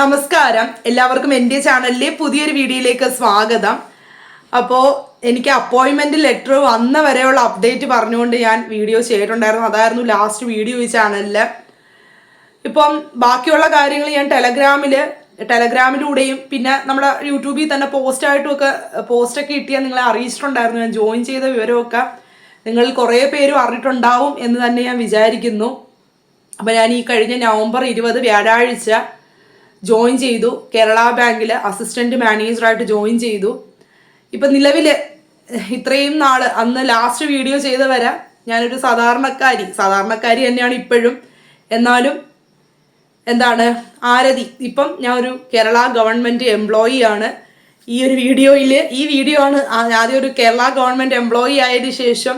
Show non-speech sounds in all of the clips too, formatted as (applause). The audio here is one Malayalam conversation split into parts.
നമസ്കാരം. എല്ലാവർക്കും എന്റെ ചാനലിലെ പുതിയൊരു വീഡിയോയിലേക്ക് സ്വാഗതം. അപ്പോൾ എനിക്ക് അപ്പോയിൻമെന്റ് ലെറ്റർ വന്ന വരെയുള്ള അപ്ഡേറ്റ് പറഞ്ഞുകൊണ്ട് ഞാൻ വീഡിയോ ചെയ്തിട്ടുണ്ടായിരുന്നു. അതായിരുന്നു ലാസ്റ്റ് വീഡിയോ ഈ ചാനലിൽ ഇപ്പം ബാക്കിയുള്ള കാര്യങ്ങൾ ഞാൻ ടെലഗ്രാമിൽ ടെലഗ്രാമിലൂടെയും പിന്നെ നമ്മുടെ യൂട്യൂബിൽ തന്നെ പോസ്റ്റായിട്ടും ഒക്കെ പോസ്റ്റൊക്കെ കിട്ടിയാൽ നിങ്ങളെ അറിയിച്ചിട്ടുണ്ടായിരുന്നു. ഞാൻ ജോയിൻ ചെയ്ത വിവരമൊക്കെ നിങ്ങൾ കുറേ പേരും അറിഞ്ഞിട്ടുണ്ടാവും എന്ന് തന്നെ ഞാൻ വിചാരിക്കുന്നു. അപ്പോൾ ഞാൻ ഈ കഴിഞ്ഞ നവംബർ ഇരുപത് വ്യാഴാഴ്ച ജോയിൻ ചെയ്തു. കേരള ബാങ്കിൽ അസിസ്റ്റന്റ് മാനേജറായിട്ട് ജോയിൻ ചെയ്തു. ഇപ്പം നിലവിൽ ഇത്രയും നാൾ അന്ന് ലാസ്റ്റ് വീഡിയോ ചെയ്ത വരെ ഞാനൊരു സാധാരണക്കാരി. സാധാരണക്കാരി തന്നെയാണ് ഇപ്പോഴും. എന്നാലും എന്താണ് ആരതി. ഇപ്പം ഞാൻ ഒരു കേരള ഗവൺമെന്റ് എംപ്ലോയി ആണ്. ഈ ഒരു വീഡിയോയിൽ ഈ വീഡിയോ ആണ് ആദ്യം ഒരു കേരള ഗവൺമെന്റ് എംപ്ലോയി ആയതിനു ശേഷം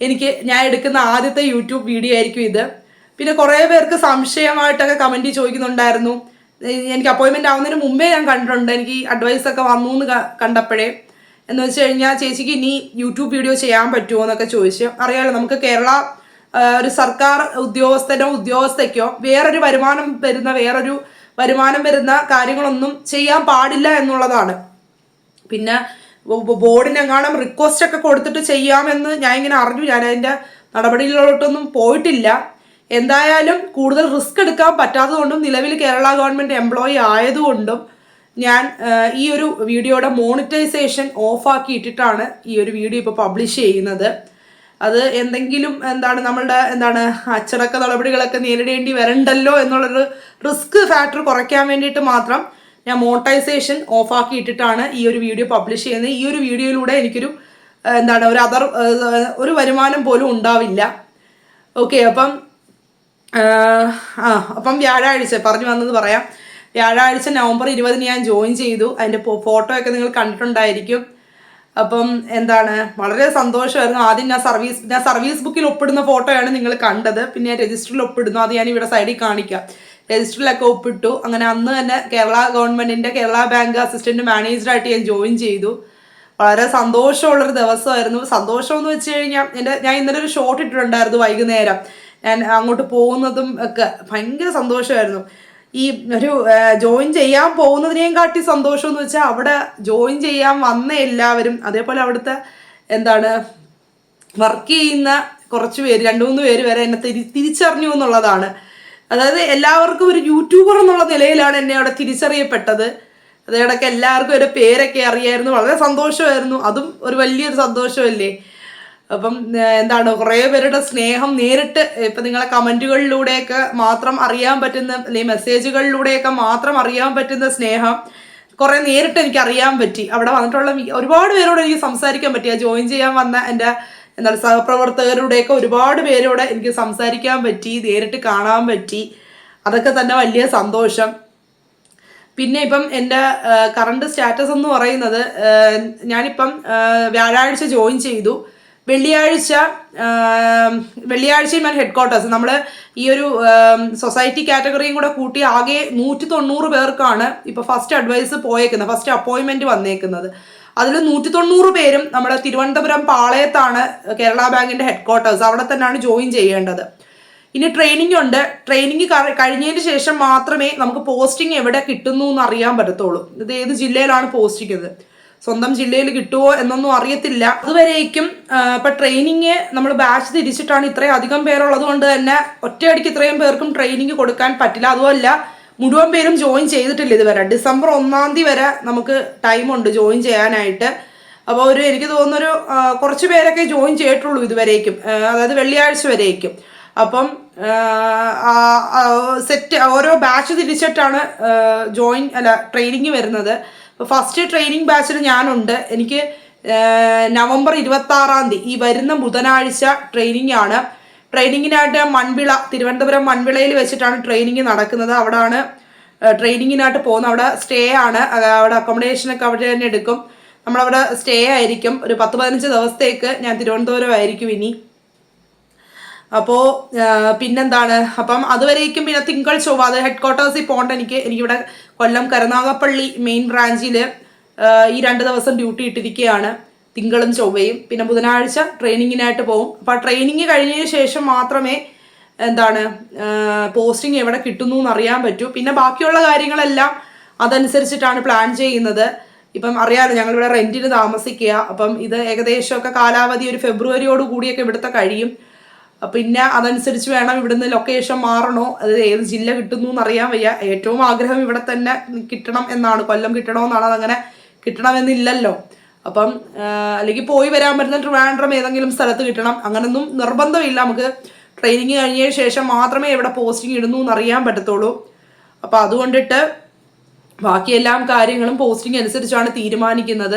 എനിക്ക് ഞാൻ എടുക്കുന്ന ആദ്യത്തെ യൂട്യൂബ് വീഡിയോ ആയിരിക്കും ഇത്. പിന്നെ കുറേ പേർക്ക് സംശയമായിട്ടൊക്കെ കമന്റ് ചോദിക്കുന്നുണ്ടായിരുന്നു. എനിക്ക് അപ്പോയിൻമെന്റ് ആവുന്നതിന് മുമ്പേ ഞാൻ കണ്ടിട്ടുണ്ട്. എനിക്ക് അഡ്വൈസ് ഒക്കെ വന്നു എന്ന് കണ്ടപ്പോഴേ. എന്ന് വെച്ച് കഴിഞ്ഞാൽ ചേച്ചിക്ക് ഇനി യൂട്യൂബ് വീഡിയോ ചെയ്യാൻ പറ്റുമോ എന്നൊക്കെ ചോദിച്ചു. അറിയാലോ നമുക്ക് കേരള ഒരു സർക്കാർ ഉദ്യോഗസ്ഥനോ ഉദ്യോഗസ്ഥയ്ക്കോ വേറൊരു വരുമാനം വരുന്ന വേറൊരു വരുമാനം വരുന്ന കാര്യങ്ങളൊന്നും ചെയ്യാൻ പാടില്ല എന്നുള്ളതാണ്. പിന്നെ ബോർഡിനെങ്ങാനും റിക്വസ്റ്റ് ഒക്കെ കൊടുത്തിട്ട് ചെയ്യാമെന്ന് ഞാൻ ഇങ്ങനെ അറിഞ്ഞു. ഞാൻ അതിന്റെ നടപടികളിലോട്ടൊന്നും പോയിട്ടില്ല. എന്തായാലും കൂടുതൽ റിസ്ക് എടുക്കാൻ പറ്റാത്തതുകൊണ്ടും നിലവിൽ കേരള ഗവൺമെന്റ് എംപ്ലോയി ആയതുകൊണ്ടും ഞാൻ ഈ ഒരു വീഡിയോയുടെ മോണിറ്റൈസേഷൻ ഓഫാക്കി ഇട്ടിട്ടാണ് ഈ ഒരു വീഡിയോ ഇപ്പോൾ പബ്ലിഷ് ചെയ്യുന്നത്. അത് എന്തെങ്കിലും എന്താണ് നമ്മളുടെ എന്താണ് അച്ചടക്ക നടപടികളൊക്കെ നേരിടേണ്ടി വരണ്ടല്ലോ എന്നുള്ളൊരു റിസ്ക് ഫാക്ടർ കുറയ്ക്കാൻ വേണ്ടിയിട്ട് മാത്രം ഞാൻ മോണിറ്റൈസേഷൻ ഓഫാക്കി ഇട്ടിട്ടാണ് ഈ ഒരു വീഡിയോ പബ്ലിഷ് ചെയ്യുന്നത്. ഈ ഒരു വീഡിയോയിലൂടെ എനിക്കൊരു എന്താണ് ഒരു അതർ ഒരു വരുമാനം പോലും ഉണ്ടാവില്ല. ഓക്കെ അപ്പം ആ അപ്പം വ്യാഴാഴ്ച പറഞ്ഞു വന്നത് പറയാം. വ്യാഴാഴ്ച നവംബർ ഇരുപതിന് ഞാൻ ജോയിൻ ചെയ്തു. അതിന്റെ ഫോട്ടോ ഒക്കെ നിങ്ങൾ കണ്ടിട്ടുണ്ടായിരിക്കും. അപ്പം എന്താണ് വളരെ സന്തോഷമായിരുന്നു. ആദ്യം ഞാൻ സർവീസ് ഞാൻ സർവീസ് ബുക്കിൽ ഒപ്പിടുന്ന ഫോട്ടോയാണ് നിങ്ങൾ കണ്ടത്. പിന്നെ ഞാൻ രജിസ്റ്ററിൽ ഒപ്പിടുന്നു. അത് ഞാൻ ഇവിടെ സൈഡിൽ കാണിക്കാം. രജിസ്റ്ററിലൊക്കെ ഒപ്പിട്ടു. അങ്ങനെ അന്ന് തന്നെ കേരള ഗവൺമെന്റിന്റെ കേരള ബാങ്ക് അസിസ്റ്റന്റ് മാനേജറായിട്ട് ഞാൻ ജോയിൻ ചെയ്തു. വളരെ സന്തോഷമുള്ളൊരു ദിവസമായിരുന്നു. സന്തോഷമെന്ന് വെച്ച് കഴിഞ്ഞാൽ എന്റെ ഞാൻ ഇന്നലെ ഒരു ഷോട്ട് ഇട്ടിട്ടുണ്ടായിരുന്നു വൈകുന്നേരം. ഞാൻ അങ്ങോട്ട് പോകുന്നതും ഒക്കെ ഭയങ്കര സന്തോഷമായിരുന്നു. ഈ ഒരു ജോയിൻ ചെയ്യാൻ പോകുന്നതിനേയും കാട്ടി സന്തോഷം എന്ന് വെച്ചാൽ അവിടെ ജോയിൻ ചെയ്യാൻ വന്ന എല്ലാവരും അതേപോലെ അവിടുത്തെ എന്താണ് വർക്ക് ചെയ്യുന്ന കുറച്ച് പേര് രണ്ട് മൂന്ന് പേര് വരെ എന്നെ തിരി തിരിച്ചറിഞ്ഞു എന്നുള്ളതാണ്. അതായത് എല്ലാവർക്കും ഒരു യൂട്യൂബർ എന്നുള്ള നിലയിലാണ് എന്നെ അവിടെ തിരിച്ചറിയപ്പെട്ടത്. അതേടൊക്കെ എല്ലാവർക്കും ഒരു പേരൊക്കെ അറിയായിരുന്നു. വളരെ സന്തോഷമായിരുന്നു. അതും ഒരു വലിയൊരു സന്തോഷമല്ലേ? അപ്പം എന്താണ് കുറേ പേരുടെ സ്നേഹം നേരിട്ട് ഇപ്പം നിങ്ങളെ കമന്റുകളിലൂടെയൊക്കെ മാത്രം അറിയാൻ പറ്റുന്ന അല്ലെങ്കിൽ മെസ്സേജുകളിലൂടെയൊക്കെ മാത്രം അറിയാൻ പറ്റുന്ന സ്നേഹം കുറേ നേരിട്ട് എനിക്ക് അറിയാൻ പറ്റി. അവിടെ വന്നിട്ടുള്ള ഒരുപാട് പേരോട് എനിക്ക് സംസാരിക്കാൻ പറ്റി. ആ ജോയിൻ ചെയ്യാൻ വന്ന എന്റെ എന്താണ് സഹപ്രവർത്തകരുടെയൊക്കെ ഒരുപാട് പേരോട് എനിക്ക് സംസാരിക്കാൻ പറ്റി നേരിട്ട് കാണാൻ പറ്റി. അതൊക്കെ തന്നെ വലിയ സന്തോഷം. പിന്നെ ഇപ്പം എന്റെ കറണ്ട് സ്റ്റാറ്റസ് എന്ന് പറയുന്നത് ഞാനിപ്പം വ്യാഴാഴ്ച ജോയിൻ ചെയ്തു. വെള്ളിയാഴ്ച വെള്ളിയാഴ്ചയും ഞാൻ ഹെഡ് ക്വാർട്ടേഴ്സ് നമ്മൾ ഈ ഒരു സൊസൈറ്റി കാറ്റഗറിയും കൂടെ കൂട്ടി ആകെ നൂറ്റി തൊണ്ണൂറ് പേർക്കാണ് ഇപ്പോൾ ഫസ്റ്റ് അഡ്വൈസ് പോയേക്കുന്നത് ഫസ്റ്റ് അപ്പോയിൻമെന്റ് വന്നേക്കുന്നത്. അതിൽ നൂറ്റി തൊണ്ണൂറ് പേരും നമ്മുടെ തിരുവനന്തപുരം പാളയത്താണ് കേരള ബാങ്കിന്റെ ഹെഡ് ക്വാർട്ടേഴ്സ് അവിടെ തന്നെയാണ് ജോയിൻ ചെയ്യേണ്ടത്. ഇനി ട്രെയിനിങ് ഉണ്ട്. ട്രെയിനിങ് കഴിഞ്ഞതിന് ശേഷം മാത്രമേ നമുക്ക് പോസ്റ്റിംഗ് എവിടെ കിട്ടുന്നു എന്ന് അറിയാൻ പറ്റത്തുള്ളൂ. ഇത് ഏത് ജില്ലയിലാണ് പോസ്റ്റിംഗ് സ്വന്തം ജില്ലയിൽ കിട്ടുമോ എന്നൊന്നും അറിയത്തില്ല. അതുവരേക്കും ഇപ്പൊ ട്രെയിനിങ് നമ്മൾ ബാച്ച് തിരിച്ചിട്ടാണ് ഇത്രയും അധികം പേരുള്ളത് കൊണ്ട് തന്നെ ഒറ്റയടിക്ക് ഇത്രയും പേർക്കും ട്രെയിനിങ് കൊടുക്കാൻ പറ്റില്ല. അതുമല്ല മുഴുവൻ പേരും ജോയിൻ ചെയ്തിട്ടില്ല ഇതുവരെ. ഡിസംബർ ഒന്നാം തീയതി വരെ നമുക്ക് ടൈമുണ്ട് ജോയിൻ ചെയ്യാനായിട്ട്. അപ്പോൾ ഒരു എനിക്ക് തോന്നുന്നൊരു കുറച്ച് പേരൊക്കെ ജോയിൻ ചെയ്തിട്ടുള്ളൂ ഇതുവരേക്കും. അതായത് വെള്ളിയാഴ്ച വരേക്കും. അപ്പം സെറ്റ് ഓരോ ബാച്ച് തിരിച്ചിട്ടാണ് ജോയിൻ അല്ല ട്രെയിനിങ് വരുന്നത്. ഫസ്റ്റ് ട്രെയിനിങ് ബാച്ചിൽ ഞാനുണ്ട്. എനിക്ക് നവംബർ ഇരുപത്തി ആറാം തീയതി ഈ വരുന്ന ബുധനാഴ്ച ട്രെയിനിങ് ആണ്. ട്രെയിനിങ്ങിനായിട്ട് മൺവിള തിരുവനന്തപുരം മൺവിളയിൽ വെച്ചിട്ടാണ് ട്രെയിനിങ് നടക്കുന്നത്. അവിടാണ് ട്രെയിനിങ്ങിനായിട്ട് പോകുന്നത്. അവിടെ സ്റ്റേ ആണ്. അവിടെ അക്കോമഡേഷനൊക്കെ അവിടെ തന്നെ എടുക്കും. നമ്മളവിടെ സ്റ്റേ ആയിരിക്കും. ഒരു പത്ത് പതിനഞ്ച് ദിവസത്തേക്ക് ഞാൻ തിരുവനന്തപുരം ആയിരിക്കും ഇനി. അപ്പോൾ പിന്നെന്താണ്? അപ്പം അതുവരേക്കും പിന്നെ തിങ്കൾ ചൊവ്വ അത് ഹെഡ് ക്വാർട്ടേഴ്സിൽ പോകേണ്ട എനിക്ക് എനിക്കിവിടെ കൊല്ലം കരുനാഗപ്പള്ളി മെയിൻ ബ്രാഞ്ചിൽ ഈ രണ്ട് ദിവസം ഡ്യൂട്ടി ഇട്ടിരിക്കുകയാണ് തിങ്കളും ചൊവ്വയും. പിന്നെ ബുധനാഴ്ച ട്രെയിനിങ്ങിനായിട്ട് പോകും അപ്പോൾ ട്രെയിനിങ് കഴിഞ്ഞതിന് ശേഷം മാത്രമേ എന്താണ് പോസ്റ്റിംഗ് എവിടെ കിട്ടുന്നു എന്ന് അറിയാൻ പറ്റൂ. പിന്നെ ബാക്കിയുള്ള കാര്യങ്ങളെല്ലാം അതനുസരിച്ചിട്ടാണ് പ്ലാൻ ചെയ്യുന്നത്. ഇപ്പം അറിയാമല്ലോ ഞങ്ങളിവിടെ റെന്റിന് താമസിക്കുക. അപ്പം ഇത് ഏകദേശമൊക്കെ കാലാവധി ഒരു ഫെബ്രുവരിയോട് കൂടിയൊക്കെ ഇവിടുത്തെ കഴിയും. പിന്നെ അതനുസരിച്ച് വേണം ഇവിടുന്ന് ലൊക്കേഷൻ മാറണോ? അത് ഏത് ജില്ല കിട്ടുന്നു എന്നറിയാൻ വയ്യ. ഏറ്റവും ആഗ്രഹം ഇവിടെ തന്നെ കിട്ടണം എന്നാണ്. കൊല്ലം കിട്ടണമെന്നാണ് അതങ്ങനെ കിട്ടണമെന്നില്ലല്ലോ. അപ്പം അല്ലെങ്കിൽ പോയി വരാൻ പറ്റുന്ന ട്രിവാൻഡ്രം ഏതെങ്കിലും സ്ഥലത്ത് കിട്ടണം. അങ്ങനൊന്നും നിർബന്ധമില്ല. നമുക്ക് ട്രെയിനിങ് കഴിഞ്ഞതിന് ശേഷം മാത്രമേ ഇവിടെ പോസ്റ്റിംഗ് ഇടുന്നു എന്ന് അറിയാൻ പറ്റത്തുള്ളൂ. അപ്പോൾ അതുകൊണ്ടിട്ട് ബാക്കി എല്ലാം കാര്യങ്ങളും പോസ്റ്റിംഗ് അനുസരിച്ചാണ് തീരുമാനിക്കുന്നത്.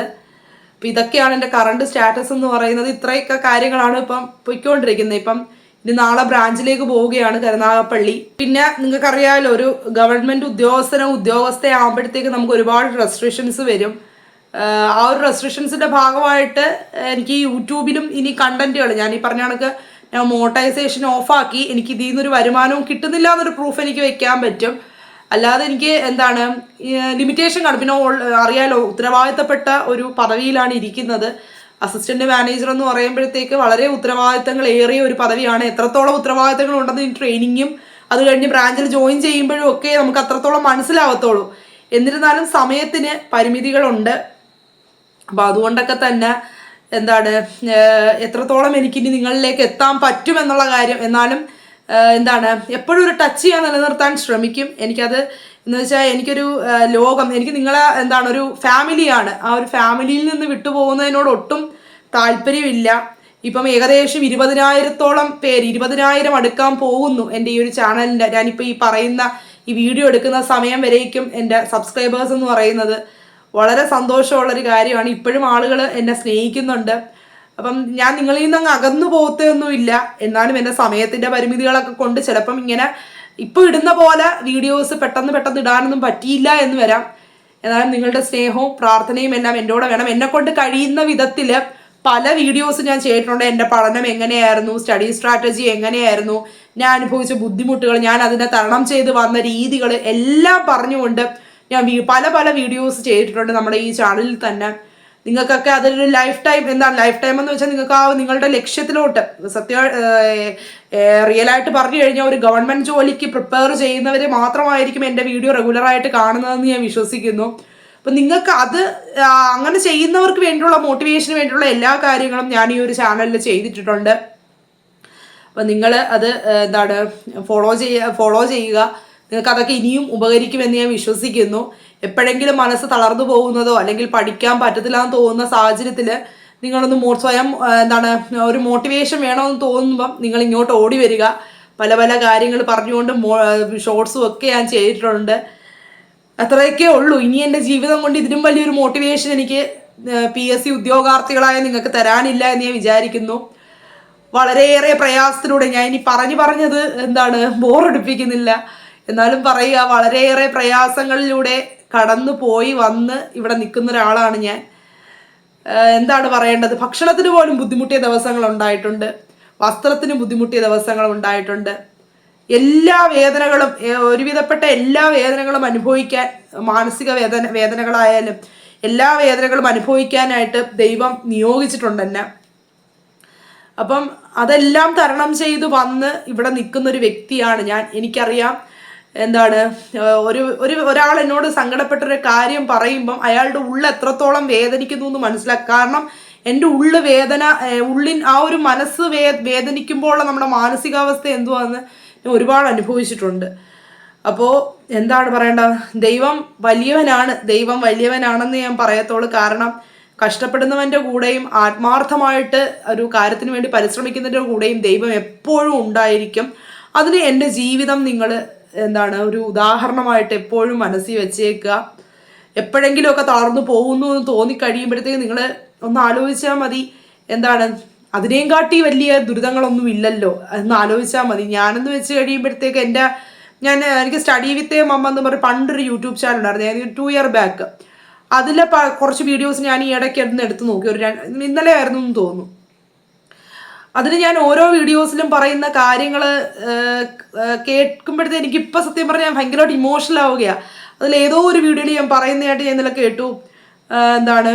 അപ്പം ഇതൊക്കെയാണ് എന്റെ കറണ്ട് സ്റ്റാറ്റസ് എന്ന് പറയുന്നത്. ഇത്രയൊക്കെ കാര്യങ്ങളാണ് ഇപ്പം പൊയ്ക്കൊണ്ടിരിക്കുന്നത്. ഇപ്പം ഇനി നാളെ ബ്രാഞ്ചിലേക്ക് പോവുകയാണ് കരുനാഗപ്പള്ളി. പിന്നെ നിങ്ങൾക്ക് നിങ്ങൾക്കറിയാമല്ലോ ഒരു ഗവൺമെന്റ് ഉദ്യോഗസ്ഥനോ ഉദ്യോഗസ്ഥയാകുമ്പോഴത്തേക്ക് നമുക്ക് ഒരുപാട് റെസ്ട്രിക്ഷൻസ് വരും. ആ ഒരു റെസ്ട്രിക്ഷൻസിന്റെ ഭാഗമായിട്ട് എനിക്ക് യൂട്യൂബിലും ഇനി കണ്ടന്റുകൾ ഞാൻ ഈ പറഞ്ഞ കണക്ക് ഞാൻ മോട്ടൈസേഷൻ ഓഫാക്കി എനിക്ക് ഇതിൽ നിന്നൊരു വരുമാനവും കിട്ടുന്നില്ല എന്നൊരു പ്രൂഫ് എനിക്ക് വെക്കാൻ പറ്റും. അല്ലാതെ എനിക്ക് എന്താണ് ലിമിറ്റേഷൻ കാണും. പിന്നെ അറിയാലോ ഉത്തരവാദിത്തപ്പെട്ട ഒരു പദവിയിലാണ് ഇരിക്കുന്നത്. അസിസ്റ്റന്റ് മാനേജർ എന്ന് പറയുമ്പോഴത്തേക്ക് വളരെ ഉത്തരവാദിത്തങ്ങൾ ഏറിയ ഒരു പദവിയാണ്. എത്രത്തോളം ഉത്തരവാദിത്തങ്ങൾ ഉണ്ടെന്ന് ട്രെയിനിങ്ങും അത് കഴിഞ്ഞ് ബ്രാഞ്ചിൽ ജോയിൻ ചെയ്യുമ്പോഴും ഒക്കെ നമുക്ക് അത്രത്തോളം മനസ്സിലാവത്തുള്ളൂ. എന്നിരുന്നാലും സമയത്തിന് പരിമിതികളുണ്ട്. അപ്പം അതുകൊണ്ടൊക്കെ തന്നെ എന്താണ് എത്രത്തോളം എനിക്കിനി നിങ്ങളിലേക്ക് എത്താൻ പറ്റും എന്നുള്ള കാര്യം. എന്നാലും എന്താണ് എപ്പോഴും ഒരു ടച്ച് ചെയ്യാൻ നിലനിർത്താൻ ശ്രമിക്കും. എനിക്കത് എന്ന് വെച്ചാൽ എനിക്കൊരു ലോകം എനിക്ക് നിങ്ങളെ എന്താണ് ഒരു ഫാമിലിയാണ്. ആ ഒരു ഫാമിലിയിൽ നിന്ന് വിട്ടുപോകുന്നതിനോട് ഒട്ടും താല്പര്യമില്ല. ഇപ്പം ഏകദേശം ഇരുപതിനായിരത്തോളം പേര് ഇരുപതിനായിരം അടുക്കാൻ പോകുന്നു എന്റെ ഈ ഒരു ചാനലിന്റെ. ഞാനിപ്പോൾ ഈ പറയുന്ന ഈ വീഡിയോ എടുക്കുന്ന സമയം വരേക്കും എന്റെ സബ്സ്ക്രൈബേഴ്സ് എന്ന് പറയുന്നത്. വളരെ സന്തോഷമുള്ളൊരു കാര്യമാണ്. ഇപ്പോഴും ആളുകൾ എന്നെ സ്നേഹിക്കുന്നുണ്ട്. അപ്പം ഞാൻ നിങ്ങളിൽ നിന്ന് അങ്ങ് അകന്നു പോകത്തൊന്നുമില്ല. എന്നാലും എന്റെ സമയത്തിന്റെ പരിമിതികളൊക്കെ കൊണ്ട് ചിലപ്പം ഇങ്ങനെ ഇപ്പോൾ ഇടുന്ന പോലെ വീഡിയോസ് പെട്ടെന്ന് പെട്ടെന്ന് ഇടാനൊന്നും പറ്റിയില്ല എന്ന് വരാം. എന്നാലും നിങ്ങളുടെ സ്നേഹവും പ്രാർത്ഥനയും എല്ലാം കൂടെ വേണം. എന്നെ കൊണ്ട് കഴിയുന്ന വിധത്തിൽ പല വീഡിയോസ് ഞാൻ ചെയ്തിട്ടുണ്ട്. എന്റെ പഠനം എങ്ങനെയായിരുന്നു? സ്റ്റഡി സ്ട്രാറ്റജി എങ്ങനെയായിരുന്നു? ഞാൻ അനുഭവിച്ച ബുദ്ധിമുട്ടുകൾ ഞാൻ അതിനെ തരണം ചെയ്ത് വന്ന രീതികൾ എല്ലാം പറഞ്ഞുകൊണ്ട് ഞാൻ പല പല വീഡിയോസ് ചെയ്തിട്ടുണ്ട് നമ്മുടെ ഈ ചാനലിൽ തന്നെ. നിങ്ങൾക്കൊക്കെ അതൊരു ലൈഫ് ടൈം എന്താണ് ലൈഫ് ടൈം എന്ന് വെച്ചാൽ നിങ്ങൾക്ക് ആ നിങ്ങളുടെ ലക്ഷ്യത്തിലോട്ട് സത്യ റിയൽ ആയിട്ട് പറഞ്ഞു കഴിഞ്ഞാൽ ഒരു ഗവൺമെന്റ് ജോലിക്ക് പ്രിപ്പയർ ചെയ്യുന്നവർ മാത്രമായിരിക്കും എന്റെ വീഡിയോ റെഗുലറായിട്ട് കാണുന്നതെന്ന് ഞാൻ വിശ്വസിക്കുന്നു. അപ്പം നിങ്ങൾക്ക് അത് അങ്ങനെ ചെയ്യുന്നവർക്ക് വേണ്ടിയുള്ള മോട്ടിവേഷന് വേണ്ടിയുള്ള എല്ലാ കാര്യങ്ങളും ഞാൻ ഈ ഒരു ചാനലിൽ ചെയ്തിട്ടുണ്ട് അപ്പം നിങ്ങൾ അത് എന്താണ് ഫോളോ ചെയ്യുക ഫോളോ ചെയ്യുക. നിങ്ങൾക്ക് അതൊക്കെ ഇനിയും ഉപകരിക്കുമെന്ന് ഞാൻ വിശ്വസിക്കുന്നു. എപ്പോഴെങ്കിലും മനസ്സ് തളർന്നു പോകുന്നതോ അല്ലെങ്കിൽ പഠിക്കാൻ പറ്റത്തില്ല എന്ന് തോന്നുന്ന സാഹചര്യത്തിൽ നിങ്ങളൊന്ന് മോ സ്വയം എന്താണ് ഒരു മോട്ടിവേഷൻ വേണമെന്ന് തോന്നുമ്പം നിങ്ങൾ ഇങ്ങോട്ട് ഓടി വരിക. പല പല കാര്യങ്ങൾ പറഞ്ഞുകൊണ്ട് ഷോർട്സും ഒക്കെ ഞാൻ ചെയ്തിട്ടുണ്ട്. അത്രയൊക്കെ ഉള്ളൂ. ഇനി എന്റെ ജീവിതം കൊണ്ട് ഇതിനും വലിയൊരു മോട്ടിവേഷൻ എനിക്ക് പി എസ് സി ഉദ്യോഗാർത്ഥികളായ നിങ്ങൾക്ക് തരാനില്ല എന്ന് ഞാൻ വിചാരിക്കുന്നു. വളരെയേറെ പ്രയാസത്തിലൂടെ ഞാൻ ഇനി പറഞ്ഞു പറഞ്ഞത് എന്താണ് ബോറടിപ്പിക്കുന്നില്ല. എന്നാലും പറയുക വളരെയേറെ പ്രയാസങ്ങളിലൂടെ കടന്നു പോയി വന്ന് ഇവിടെ നിൽക്കുന്ന ഒരാളാണ് ഞാൻ. എന്താണ് പറയേണ്ടത്? ഭക്ഷണത്തിന് പോലും ബുദ്ധിമുട്ടിയ ദിവസങ്ങൾ ഉണ്ടായിട്ടുണ്ട്. വസ്ത്രത്തിന് ബുദ്ധിമുട്ടിയ ദിവസങ്ങൾ ഉണ്ടായിട്ടുണ്ട്. എല്ലാ വേദനകളും ഒരുവിധപ്പെട്ട എല്ലാ വേദനകളും അനുഭവിക്കാൻ മാനസിക വേദന വേദനകളായാലും എല്ലാ വേദനകളും അനുഭവിക്കാനായിട്ട് ദൈവം നിയോഗിച്ചിട്ടുണ്ട് എന്നെ. അപ്പം അതെല്ലാം തരണം ചെയ്തു വന്ന് ഇവിടെ നിൽക്കുന്ന ഒരു വ്യക്തിയാണ് ഞാൻ. എനിക്കറിയാം എന്താണ്? ഒരു ഒരു ഒരാൾ എന്നോട് സങ്കടപ്പെട്ടൊരു കാര്യം പറയുമ്പം അയാളുടെ ഉള്ള എത്രത്തോളം വേദനിക്കുന്നു എന്ന് മനസ്സിലാക്കുക കാരണം എന്റെ ഉള്ളു വേദന ഉള്ളിൻ ആ ഒരു മനസ്സ് വേ വേദനിക്കുമ്പോഴുള്ള നമ്മുടെ മാനസികാവസ്ഥ എന്തുവാന്ന് ഞാൻ ഒരുപാട് അനുഭവിച്ചിട്ടുണ്ട്. അപ്പോൾ എന്താണ് പറയേണ്ട? ദൈവം വലിയവനാണ്. ദൈവം വലിയവനാണെന്ന് ഞാൻ പറയത്തോളൂ. കാരണം കഷ്ടപ്പെടുന്നവന്റെ കൂടെയും ആത്മാർത്ഥമായിട്ട് ഒരു കാര്യത്തിന് വേണ്ടി പരിശ്രമിക്കുന്നതിന്റെ കൂടെയും ദൈവം എപ്പോഴും ഉണ്ടായിരിക്കും. അതിന് എന്റെ ജീവിതം നിങ്ങൾ എന്താണ് ഒരു ഉദാഹരണമായിട്ട് എപ്പോഴും മനസ്സിൽ വെച്ചേക്കുക. എപ്പോഴെങ്കിലുമൊക്കെ തളർന്നു പോകുന്നു എന്ന് തോന്നിക്കഴിയുമ്പോഴത്തേക്ക് നിങ്ങൾ ഒന്ന് ആലോചിച്ചാൽ മതി. എന്താണ് അതിനെയും കാട്ടി വലിയ ദുരിതങ്ങളൊന്നും ഇല്ലല്ലോ എന്ന് ആലോചിച്ചാൽ മതി. ഞാനെന്ന് വെച്ച് കഴിയുമ്പോഴത്തേക്ക് എന്റെ ഞാൻ എനിക്ക് സ്റ്റഡി വിത്ത് മമ്മ എന്ന് പറഞ്ഞ പണ്ടൊരു യൂട്യൂബ് ചാനൽ ഉണ്ടായിരുന്നു. ടു ഇയർ ബാക്ക് അതിലെ കുറച്ച് വീഡിയോസ് ഞാൻ ഈ ഇടയ്ക്ക് എടുത്ത് നോക്കി. ഒരു ഇന്നലെ ആയിരുന്നു എന്ന് തോന്നുന്നു. അതിന് ഞാൻ ഓരോ വീഡിയോസിലും പറയുന്ന കാര്യങ്ങൾ കേൾക്കുമ്പോഴത്തേ എനിക്ക് ഇപ്പം സത്യം പറഞ്ഞാൽ ഞാൻ ഭയങ്കരമായിട്ട് ഇമോഷണൽ ആവുകയാണ് അതിൽ ഏതോ ഒരു വീഡിയോയിൽ ഞാൻ പറയുന്നതായിട്ട് ഞാൻ ഇന്നലെ കേട്ടു. എന്താണ്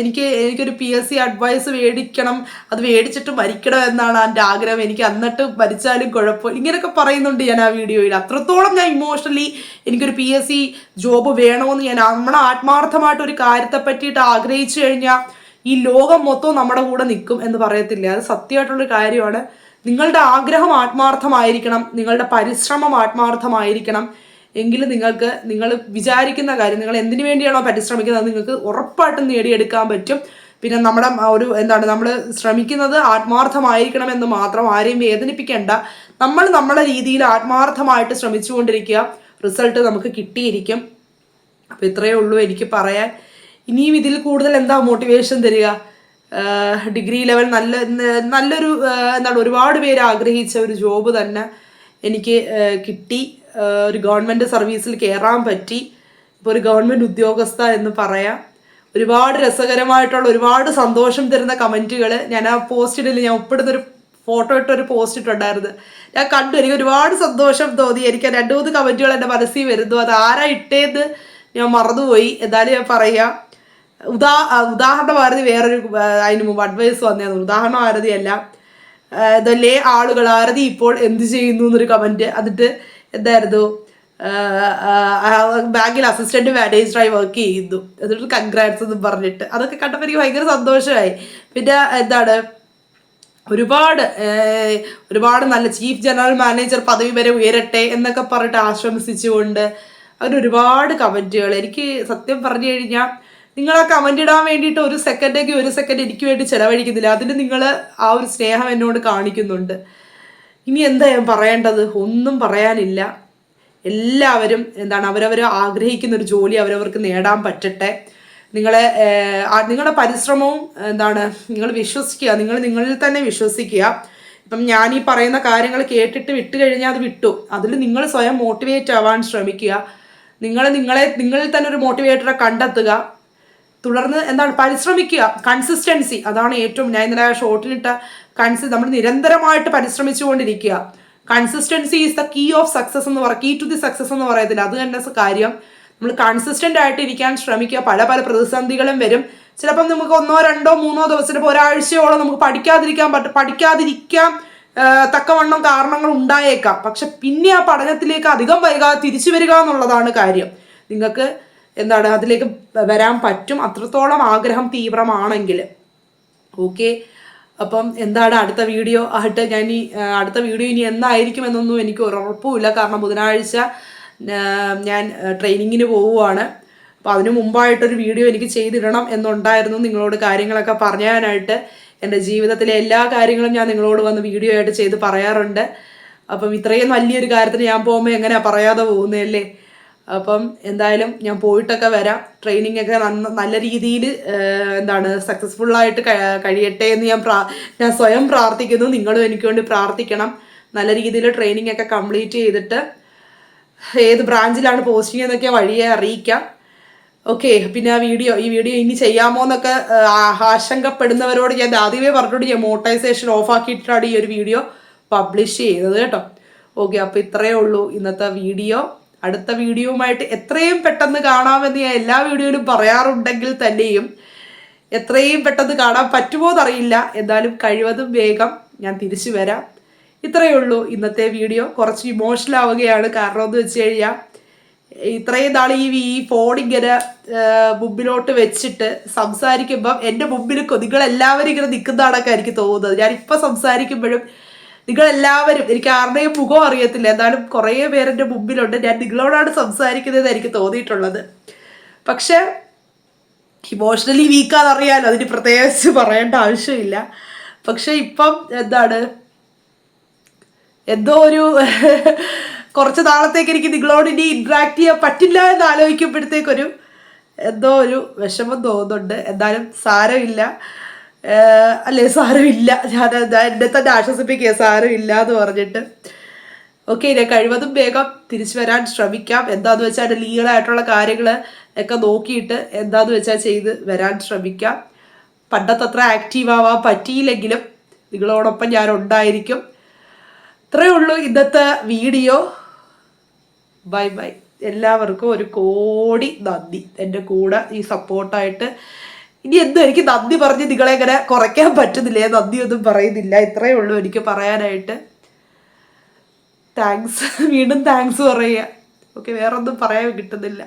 എനിക്ക് എനിക്കൊരു പി എസ് സി അഡ്വൈസ് മേടിക്കണം അത് മേടിച്ചിട്ട് മരിക്കണം എന്നാണ് എന്റെ ആഗ്രഹം. എനിക്ക് എന്നിട്ട് മരിച്ചാലും കുഴപ്പം ഇങ്ങനെയൊക്കെ പറയുന്നുണ്ട് ഞാൻ ആ വീഡിയോയിൽ. അത്രത്തോളം ഞാൻ ഇമോഷണലി എനിക്കൊരു പി എസ് സി ജോബ് വേണമെന്ന് ഞാൻ നമ്മളെ ആത്മാർത്ഥമായിട്ട് ഒരു കാര്യത്തെ പറ്റിയിട്ട് ആഗ്രഹിച്ചു കഴിഞ്ഞാൽ ഈ ലോകം മൊത്തം നമ്മുടെ കൂടെ നിൽക്കും എന്ന് പറയത്തില്ല? അത് സത്യമായിട്ടുള്ളൊരു കാര്യമാണ്. നിങ്ങളുടെ ആഗ്രഹം ആത്മാർത്ഥമായിരിക്കണം. നിങ്ങളുടെ പരിശ്രമം ആത്മാർത്ഥമായിരിക്കണം. എങ്കിൽ നിങ്ങൾക്ക് നിങ്ങൾ വിചാരിക്കുന്ന കാര്യം നിങ്ങൾ എന്തിനു വേണ്ടിയാണോ പരിശ്രമിക്കുന്നത് നിങ്ങൾക്ക് ഉറപ്പായിട്ടും നേടിയെടുക്കാൻ പറ്റും. പിന്നെ നമ്മുടെ ഒരു എന്താണ് നമ്മൾ ശ്രമിക്കുന്നത് ആത്മാർത്ഥമായിരിക്കണം എന്ന് മാത്രം ആരെയും വേദനിപ്പിക്കേണ്ട. നമ്മൾ നമ്മളെ രീതിയിൽ ആത്മാർത്ഥമായിട്ട് ശ്രമിച്ചുകൊണ്ടിരിക്കുക. റിസൾട്ട് നമുക്ക് കിട്ടിയിരിക്കും. അപ്പോൾ ഇത്രയേ ഉള്ളൂ എനിക്ക് പറയാൻ. ഇനിയും ഇതിൽ കൂടുതൽ എന്താ മോട്ടിവേഷൻ തരിക? ഡിഗ്രി ലെവൽ നല്ല നല്ലൊരു എന്താണ് ഒരുപാട് പേര് ആഗ്രഹിച്ച ഒരു ജോബ് തന്നെ എനിക്ക് കിട്ടി. ഒരു ഗവൺമെന്റ് സർവീസിൽ കയറാൻ പറ്റി. ഇപ്പോൾ ഒരു ഗവൺമെന്റ് ഉദ്യോഗസ്ഥ എന്ന് പറയാം. ഒരുപാട് രസകരമായിട്ടുള്ള ഒരുപാട് സന്തോഷം തരുന്ന കമന്റുകൾ ഞാൻ ആ പോസ്റ്റിഡിൽ ഞാൻ ഉൾപ്പെടുന്നൊരു ഫോട്ടോ ഇട്ടൊരു പോസ്റ്റ് ഇട്ടുണ്ടായിരുന്നു. ഞാൻ കണ്ടു എനിക്ക് ഒരുപാട് സന്തോഷം തോന്നി. എനിക്ക് രണ്ട് മൂന്ന് കമന്റുകൾ എന്റെ മനസ്സിൽ വരുന്നു. അത് ആരാ ഇട്ടേന്ന് ഞാൻ മറന്നുപോയി. എന്നാലും ഞാൻ പറയാം. ഉദാ ഉദാഹരണ ഭാരതി വേറൊരു അതിന് മുമ്പ് അഡ്വൈസ് വന്നതാണ്. ഉദാഹരണമാരതി അല്ല. ആ, ഇതല്ലേ ആളുകൾ. ആരതി ഇപ്പോൾ എന്ത് ചെയ്യുന്നു എന്നൊരു കമന്റ് എന്നിട്ട് എന്തായിരുന്നു? ബാങ്കിൽ അസിസ്റ്റന്റ് മാനേജറായി വർക്ക് ചെയ്യുന്നു. എന്നിട്ട് കൺഗ്രാറ്റ്സ് എന്ന് പറഞ്ഞിട്ട്. അതൊക്കെ കണ്ടപ്പോൾ എനിക്ക് ഭയങ്കര സന്തോഷമായി. പിന്നെ എന്താണ്? ഒരുപാട് ഒരുപാട് നല്ല ചീഫ് ജനറൽ മാനേജർ പദവി വരെ ഉയരട്ടെ എന്നൊക്കെ പറഞ്ഞിട്ട് ആശംസിച്ചുകൊണ്ട് അവർ ഒരുപാട് കമന്റുകൾ എനിക്ക് സത്യം പറഞ്ഞു കഴിഞ്ഞാൽ നിങ്ങൾ ആ ഇടാൻ വേണ്ടിയിട്ട് ഒരു സെക്കൻഡേക്ക് ഒരു സെക്കൻഡ് എനിക്ക് വേണ്ടി ചിലവഴിക്കുന്നില്ല. അതിന് നിങ്ങൾ ആ ഒരു സ്നേഹം എന്നോട് കാണിക്കുന്നുണ്ട്. ഇനി എന്താ ഞാൻ പറയേണ്ടത്? ഒന്നും പറയാനില്ല. എല്ലാവരും എന്താണ് അവരവർ ആഗ്രഹിക്കുന്ന ഒരു ജോലി അവരവർക്ക് നേടാൻ പറ്റട്ടെ. നിങ്ങളെ നിങ്ങളുടെ പരിശ്രമവും എന്താണ് നിങ്ങൾ വിശ്വസിക്കുക. നിങ്ങൾ നിങ്ങളിൽ തന്നെ വിശ്വസിക്കുക. ഇപ്പം ഞാൻ ഈ പറയുന്ന കാര്യങ്ങൾ കേട്ടിട്ട് വിട്ടു കഴിഞ്ഞാൽ അത് വിട്ടു. അതിൽ നിങ്ങൾ സ്വയം മോട്ടിവേറ്റ് ആവാൻ ശ്രമിക്കുക. നിങ്ങൾ നിങ്ങളെ നിങ്ങളിൽ തന്നെ ഒരു മോട്ടിവേറ്ററെ കണ്ടെത്തുക. തുടർന്ന് എന്താണ് പരിശ്രമിക്കുക. കൺസിസ്റ്റൻസി അതാണ് ഏറ്റവും ഞാൻ ഇന്നലെ ഷോർട്ടിനിട്ട കൺസി നമ്മൾ നിരന്തരമായിട്ട് പരിശ്രമിച്ചുകൊണ്ടിരിക്കുക. Consistency is the key of success എന്ന് പറ കീ ടു ദി സക്സസ് എന്ന് പറയത്തില്ല. അത് തന്നെ കാര്യം. നമ്മൾ കൺസിസ്റ്റന്റ് ആയിട്ട് ഇരിക്കാൻ ശ്രമിക്കുക. പല പല പ്രതിസന്ധികളും വരും. ചിലപ്പം നമുക്ക് ഒന്നോ രണ്ടോ മൂന്നോ ദിവസം ചിലപ്പോൾ ഒരാഴ്ചയോളം നമുക്ക് പഠിക്കാതിരിക്കാൻ പറ്റും പഠിക്കാതിരിക്കാൻ തക്കവണ്ണം കാരണങ്ങൾ ഉണ്ടായേക്കാം. പക്ഷെ പിന്നെ ആ പഠനത്തിലേക്ക് അധികം വൈകാതെ തിരിച്ചു വരിക എന്നുള്ളതാണ് കാര്യം. നിങ്ങൾക്ക് എന്താണ് അതിലേക്ക് വരാൻ പറ്റും. അത്രത്തോളം ആഗ്രഹം തീവ്രമാണെങ്കിൽ ഓക്കെ അപ്പം എന്താണ് അടുത്ത വീഡിയോ? ആയിട്ട് ഞാൻ ഈ അടുത്ത വീഡിയോ ഇനി എന്നായിരിക്കും എന്നൊന്നും എനിക്ക് ഉറപ്പുമില്ല. കാരണം ബുധനാഴ്ച ഞാൻ ട്രെയിനിങ്ങിന് പോവുകയാണ് അപ്പോൾ അതിനു മുമ്പായിട്ടൊരു വീഡിയോ എനിക്ക് ചെയ്തിടണം എന്നുണ്ടായിരുന്നു നിങ്ങളോട് കാര്യങ്ങളൊക്കെ പറയാനായിട്ട്. എന്റെ ജീവിതത്തിലെ എല്ലാ കാര്യങ്ങളും ഞാൻ നിങ്ങളോട് വന്ന് വീഡിയോ ആയിട്ട് ചെയ്ത് പറയാറുണ്ട്. അപ്പം ഇത്രയും വലിയൊരു കാര്യത്തിന് ഞാൻ പോകുമ്പോൾ എങ്ങനെയാണ് പറയാതെ പോകുന്നതല്ലേ അപ്പം എന്തായാലും ഞാൻ പോയിട്ടൊക്കെ വരാം. ട്രെയിനിങ് ഒക്കെ നല്ല രീതിയിൽ എന്താണ് സക്സസ്ഫുള്ളായിട്ട് കഴിയട്ടെ എന്ന് ഞാൻ പ്രാ ഞാൻ സ്വയം പ്രാർത്ഥിക്കുന്നു. നിങ്ങളും എനിക്ക് വേണ്ടി പ്രാർത്ഥിക്കണം. നല്ല രീതിയിൽ ട്രെയിനിങ് ഒക്കെ കംപ്ലീറ്റ് ചെയ്തിട്ട് ഏത് ബ്രാഞ്ചിലാണ് പോസ്റ്റിംഗ് എന്നൊക്കെ വഴിയെ അറിയിക്കാം. ഓക്കെ പിന്നെ ആ വീഡിയോ ഈ വീഡിയോ ഇനി ചെയ്യാമോ എന്നൊക്കെ ആശങ്കപ്പെടുന്നവരോട് ഞാൻ ആദ്യമേ പറഞ്ഞിട്ട് ഞാൻ മോട്ടൈസേഷൻ ഓഫ് ആക്കിയിട്ടാണ് ഈ ഒരു വീഡിയോ പബ്ലിഷ് ചെയ്തത് കേട്ടോ. ഓക്കെ അപ്പോൾ ഇത്രയേ ഉള്ളൂ ഇന്നത്തെ വീഡിയോ അടുത്ത വീഡിയോവുമായിട്ട് എത്രയും പെട്ടെന്ന് കാണാമെന്ന് ഞാൻ എല്ലാ വീഡിയോയിലും പറയാറുണ്ടെങ്കിൽ തന്നെയും എത്രയും പെട്ടെന്ന് കാണാൻ പറ്റുമോ എന്നറിയില്ല. എന്നാലും കഴിവതും വേഗം ഞാൻ തിരിച്ചു വരാം. ഇത്രയേ ഉള്ളൂ ഇന്നത്തെ വീഡിയോ. കുറച്ച് ഇമോഷണൽ ആവുകയാണ്. കാരണം എന്ന് വെച്ച് കഴിഞ്ഞാൽ ഇത്രയും നാൾ ഈ ഈ ഫോൺ ഇങ്ങനെ മുമ്പിലോട്ട് വെച്ചിട്ട് സംസാരിക്കുമ്പം എന്റെ മുമ്പിൽ നിങ്ങളെല്ലാവരും ഇങ്ങനെ നിൽക്കുന്നതാണൊക്കെ എനിക്ക് തോന്നുന്നത്. ഇപ്പം സംസാരിക്കുമ്പോഴും നിങ്ങളെല്ലാവരും എനിക്ക് ആരുടെയും മുഖം അറിയത്തില്ല. എന്നാലും കുറേ പേരെന്റെ മുമ്പിലുണ്ട്. ഞാൻ നിങ്ങളോടാണ് സംസാരിക്കുന്നത് എനിക്ക് തോന്നിയിട്ടുള്ളത്. പക്ഷേ ഇമോഷണലി വീക്കാന്നറിയാൻ അതിന് പ്രത്യേകിച്ച് പറയേണ്ട ആവശ്യമില്ല. പക്ഷെ ഇപ്പം എന്താണ്? എന്തോ ഒരു (laughs) കുറച്ച് നാളത്തേക്ക് എനിക്ക് നിങ്ങളോട് ഇനി ഇൻട്രാക്ട് ചെയ്യാൻ പറ്റില്ല എന്ന് ആലോചിക്കുമ്പോഴത്തേക്കൊരു എന്തോ ഒരു വിഷമം തോന്നുന്നുണ്ട്. എന്നാലും സാരമില്ല. അല്ലേ സാരമില്ല. ഞാൻ എന്നെ തന്നെ ആശ്വസിപ്പിക്കുക സാരമില്ല എന്ന് പറഞ്ഞിട്ട്. ഓക്കെ ഞാൻ കഴിവതും വേഗം തിരിച്ചു വരാൻ ശ്രമിക്കാം. എന്താന്ന് വെച്ചാൽ ലീഗലായിട്ടുള്ള കാര്യങ്ങൾ ഒക്കെ നോക്കിയിട്ട് എന്താന്ന് വെച്ചാൽ ചെയ്ത് വരാൻ ശ്രമിക്കാം. പണ്ടത്തത്ര ആക്റ്റീവ് ആവാൻ പറ്റിയില്ലെങ്കിലും നിങ്ങളോടൊപ്പം ഞാൻ ഉണ്ടായിരിക്കും. ഇത്രയേ ഉള്ളൂ ഇന്നത്തെ വീഡിയോ. Bye bye. എല്ലാവർക്കും ഒരു കോടി നന്ദി. എന്റെ കൂടെ ഈ സപ്പോർട്ടായിട്ട് ഇനി എന്തും എനിക്ക് നന്ദി പറഞ്ഞ് നിങ്ങളെ ഇങ്ങനെ കുറയ്ക്കാൻ പറ്റുന്നില്ല? ഞാൻ നന്ദിയൊന്നും പറയുന്നില്ല. ഇത്രയേ ഉള്ളൂ എനിക്ക് പറയാനായിട്ട്. താങ്ക്സ് (laughs) വീണ്ടും താങ്ക്സ് പറയുക. ഓക്കെ വേറൊന്നും പറയാൻ കിട്ടുന്നില്ല.